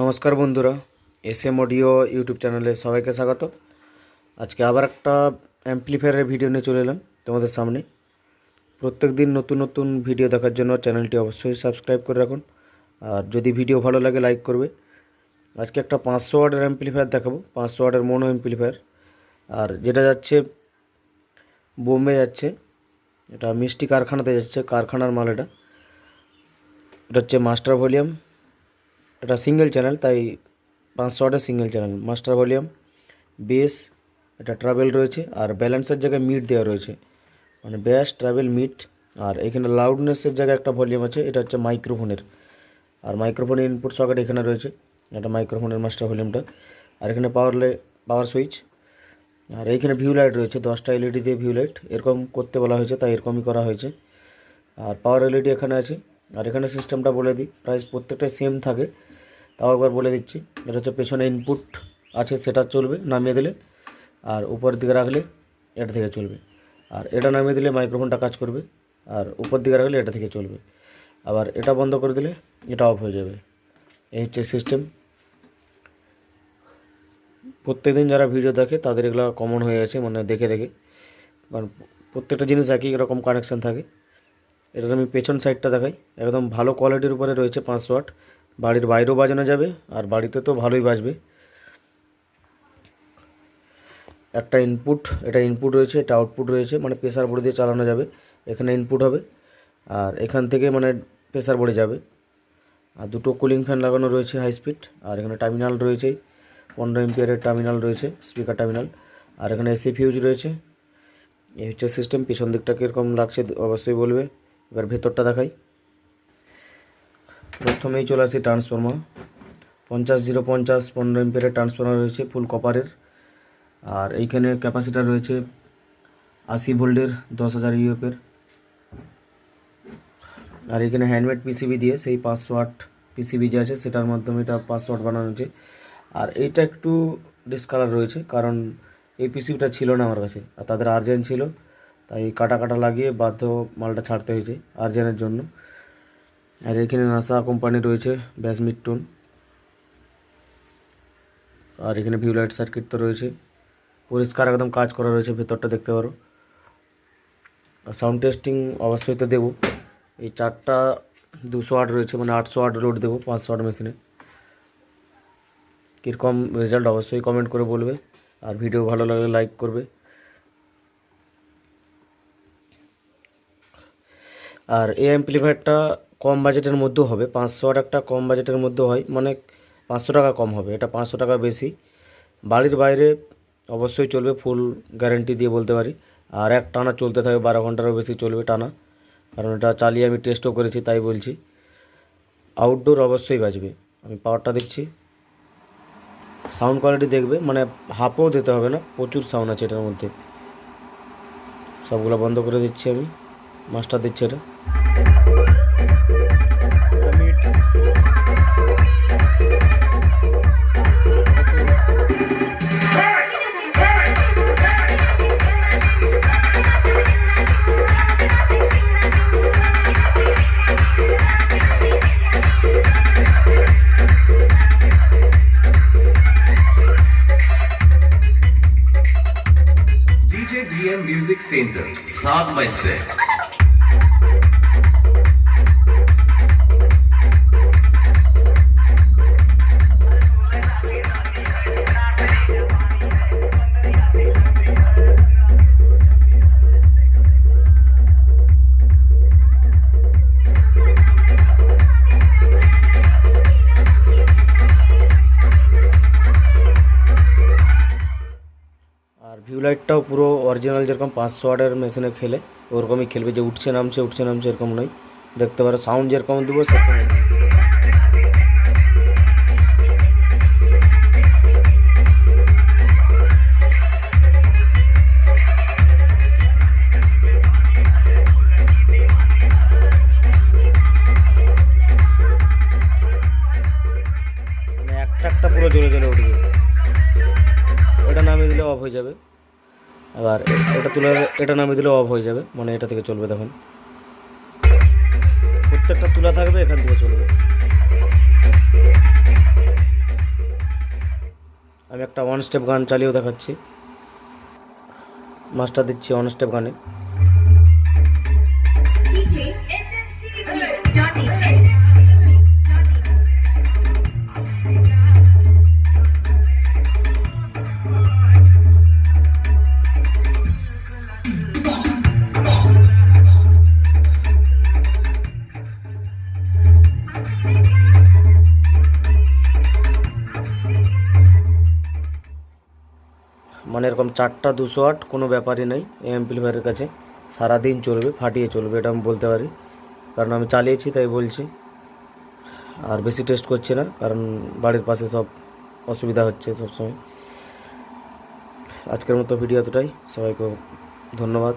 নমস্কার বন্ধুরা S M audio YouTube চ্যানেলে সবাইকে স্বাগত। আজকে আবার একটা অ্যাম্পলিফায়ারের ভিডিও নিয়ে চলে এলাম তোমাদের সামনে। প্রত্যেক দিন নতুন নতুন ভিডিও দেখার জন্য চ্যানেলটি অবশ্যই সাবস্ক্রাইব করে রাখুন। আর যদি ভিডিও ভালো লাগে, লাইক করবে। আজকে একটা পাঁচশো ওয়ার্ডের অ্যাম্পলিফায়ার দেখাবো, পাঁচশো ওয়ার্ডের মোনো অ্যাম্পলিফায়ার। আর যেটা যাচ্ছে, বোম্বে যাচ্ছে, এটা মিষ্টি কারখানাতে যাচ্ছে, কারখানার মাল এটা। এটা হচ্ছে মাস্টার ভলিউম। এটা সিঙ্গেল চ্যানেল তাই পাঁচশো ওয়াটের single channel master volume bass এটা ট্রাভেল রয়েছে, আর ব্যালেন্সের জায়গায় মিট দেওয়া রয়েছে। মানে ব্যাস ট্রাভেল মিট আর এখানে লাউডনেসের জায়গায় একটা ভলিউম আছে, এটা হচ্ছে মাইক্রোফোনের আর মাইক্রোফোনের ইনপুট সকেট এখানে রয়েছে, এটা মাইক্রোফোনের মাস্টার ভলিউমটা আর এখানে পাওয়ার পাওয়ার সুইচ আর এইখানে ভিউ লাইট রয়েছে, দশটা এলইডি দিয়ে ভিউ লাইট এরকম করতে বলা হয়েছে, তাই এরকমই করা হয়েছে। আর পাওয়ার এলইডি এখানে আছে, আর এখানে সিস্টেমটা বলে দিই, প্রাইস প্রত্যেকটা সেম থাকে। তাও একবার বলে দিচ্ছি, এটা হচ্ছে পেছনে ইনপুট আছে, সেটা চলবে, নামিয়ে দিলে, আর উপরের দিকে রাখলে এটা থেকে চলবে। আর এটা নামিয়ে দিলে মাইক্রোফোনটা কাজ করবে, আর উপর দিকে রাখলে এটা থেকে চলবে। আবার এটা বন্ধ করে দিলে এটা অফ হয়ে যাবে। এই হচ্ছে সিস্টেম প্রত্যেকদিন যারা ভিডিও দেখে, তাদের এগুলো কমন হয়ে গেছে মানে দেখে দেখে। কারণ প্রত্যেকটা জিনিস একই রকম কানেকশান থাকে। এটা আমি পেছন সাইডটা দেখাই, একদম ভালো কোয়ালিটির উপরে রয়েছে পাঁচশো ওয়াট বাড়ির বাইরেও বাজানো যাবে আর বাড়িতে তো ভালোই বাজবে। একটা ইনপুট এটা ইনপুট রয়েছে, এটা আউটপুট রয়েছে মানে প্রেসার বোর্ড দিয়ে চালানো যাবে। এখানে ইনপুট হবে আর এখান থেকে মানে প্রেসার বোর্ডে যাবে। আর দুটো কুলিং ফ্যান লাগানো রয়েছে হাই স্পিড আর এখানে টার্মিনাল রয়েছে, পনেরো এমপিয়ারের টার্মিনাল রয়েছে স্পিকার টার্মিনাল আর এখানে এসি ফিউজ রয়েছে। এই হচ্ছে সিস্টেম পিছন দিকটা কীরকম লাগছে অবশ্যই বলবে। এবার ভেতরটা দেখাই। প্রথমেই চলে আসি ট্রান্সফর্মার পঞ্চাশ জিরো পঞ্চাশ, পনেরো এমপিয়ারের ট্রান্সফর্মার রয়েছে ফুল কপারের আর এইখানে ক্যাপাসিটার রয়েছে আশি ভোল্টের দশ হাজার ইউএফের আর এখানে হ্যান্ডমেড পিসিবি দিয়ে সেই পাঁচশো আট পিসিবি যে আছে, সেটার মাধ্যমে এটা পাঁচশো আট বানানো হয়েছে। আর এইটা একটু ডিসকালার রয়েছে, কারণ এই পিসিবিটা ছিল না আমার কাছে, আর তাদের আর্জেন্ট ছিল। তাই কাটা কাটা লাগিয়ে বাধ্য মালটা ছাড়তে হয়েছে আর্জেন্টের জন্য। আর এখানে নাসা কোম্পানি রয়েছে ব্যাসমিটন আর এখানে ভিউ লাইট সার্কিট তো রয়েছে। পরিষ্কার একদম কাজ করা রয়েছে, ভেতরটা দেখতে পারো। আর সাউন্ড টেস্টিং অবশ্যই তো দেবো। এই চারটা দুশো আট রয়েছে মানে আটশো আট লোড দেবো, পাঁচশো আট মেশিনে কীরকম রেজাল্ট অবশ্যই কমেন্ট করে বলবে। আর ভিডিও ভালো লাগলে লাইক করবে। আর এই অ্যাম্পলিফায়ারটা কম বাজেটের মধ্যেও হবে, পাঁচশো একটা কম বাজেটের মধ্যেও হয় মানে পাঁচশো টাকা কম হবে, এটা পাঁচশো টাকা বেশি। বাড়ির বাইরে অবশ্যই চলবে ফুল গ্যারেন্টি দিয়ে বলতে পারি। আর এক টানা চলতে থাকে বারো ঘন্টারও বেশি চলবে টানা। কারণ এটা চালিয়ে আমি টেস্টও করেছি, তাই বলছি। আউটডোর অবশ্যই বাজবে, আমি পাওয়ারটা দিচ্ছি। সাউন্ড কোয়ালিটি দেখবে মানে হাফও দিতে হবে না, প্রচুর সাউন্ড আছে এটার মধ্যে। সবগুলো বন্ধ করে দিচ্ছি আমি মাস্টার দিচ্ছি এটা। Center, South Mindset. লাইটটাও পুরো অরিজিনাল যেরকম পাঁচশো ওয়াটের মেশিনে খেলে, ওরকমই খেলবে। যে উঠছে নামছে উঠছে নামছে এরকম নয়। দেখতে পারো সাউন্ড যেরকম দেবো, সেরকম মানে একটা পুরো জ্বলে জ্বলে উঠবে। এটা নামিয়ে দিলে অফ হয়ে যাবে। এবার এটা তুলে, এটা নামিয়ে দিলে অফ হয়ে যাবে। মানে এটা থেকে চলবে দেখুন। প্রত্যেকটা তুলা থাকবে, এখান থেকে চলবে। আমি একটা ওয়ান স্টেপ গান চালিয়েও দেখাচ্ছি। মাস্টার দিচ্ছি ওয়ান স্টেপ গানে। মানে এরকম চারটা দুশো আট, কোনো ব্যাপারই নেই এই অ্যাম্পলিফায়ারের কাছে। সারাদিন চলবে, ফাটিয়ে চলবে, এটা আমি বলতে পারি। কারণ আমি চালিয়েছি, তাই বলছি। আর বেশি টেস্ট করছি না, কারণ বাড়ির পাশে সব অসুবিধা হচ্ছে সবসময়। আজকের মতো ভিডিও এতটাই। সবাইকে ধন্যবাদ।